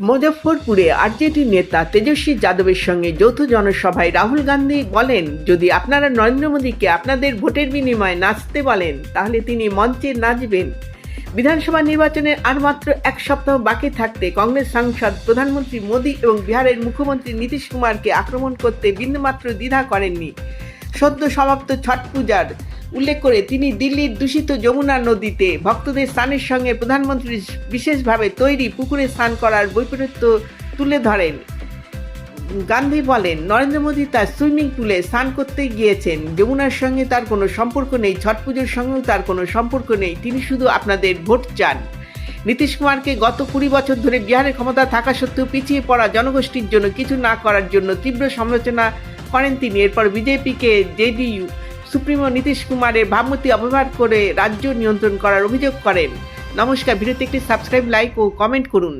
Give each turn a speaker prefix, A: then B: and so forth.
A: মুজফ্ফরপুরে RJD নেতা তেজস্বী যাদবের সঙ্গে যৌথ জনসভায় রাহুল গান্ধী বলেন, যদি আপনারা নরেন্দ্র মোদীকে আপনাদের ভোটের বিনিময়ে নাচতে বলেন, তাহলে তিনি মঞ্চে নাচবেন। বিধানসভা নির্বাচনের আর মাত্র এক সপ্তাহ বাকি থাকতে কংগ্রেস সাংসদ প্রধানমন্ত্রী মোদী এবং বিহারের মুখ্যমন্ত্রী নীতিশ কুমারকে আক্রমণ করতে বিন্দুমাত্র দ্বিধা করেননি। সদ্য সমাপ্ত ছট পূজার উল্লেখ করে তিনি দিল্লির দূষিত যমুনা নদীতে ভক্তদের স্নানের সঙ্গে প্রধানমন্ত্রীর বিশেষভাবে তৈরি পুকুরে স্নান করার বৈপরীত্য তুলে ধরেন। গান্ধী বলেন, নরেন্দ্র মোদী তার সুইমিং পুলে স্নান করতে গিয়েছেন। যমুনার সঙ্গে তার কোনো সম্পর্ক নেই, ছট পুজোর সঙ্গেও তার কোনো সম্পর্ক নেই। তিনি শুধু আপনাদের ভোট চান। নীতিশ কুমারকে গত কুড়ি বছর ধরে বিহারের ক্ষমতা থাকা সত্ত্বেও পিছিয়ে পড়া জনগোষ্ঠীর জন্য কিছু না করার জন্য তীব্র সমালোচনা করেন তিনি। এরপর বিজেপিকে জেডিইউ সুপ্রিমো নীতিশ কুমারের ভাবমূর্তি অপব্যবহার করে রাজ্য নিয়ন্ত্রণ করার অভিযোগ করেন। নমস্কার, ভিডিওতে একটি সাবস্ক্রাইব লাইক ও কমেন্ট করুন।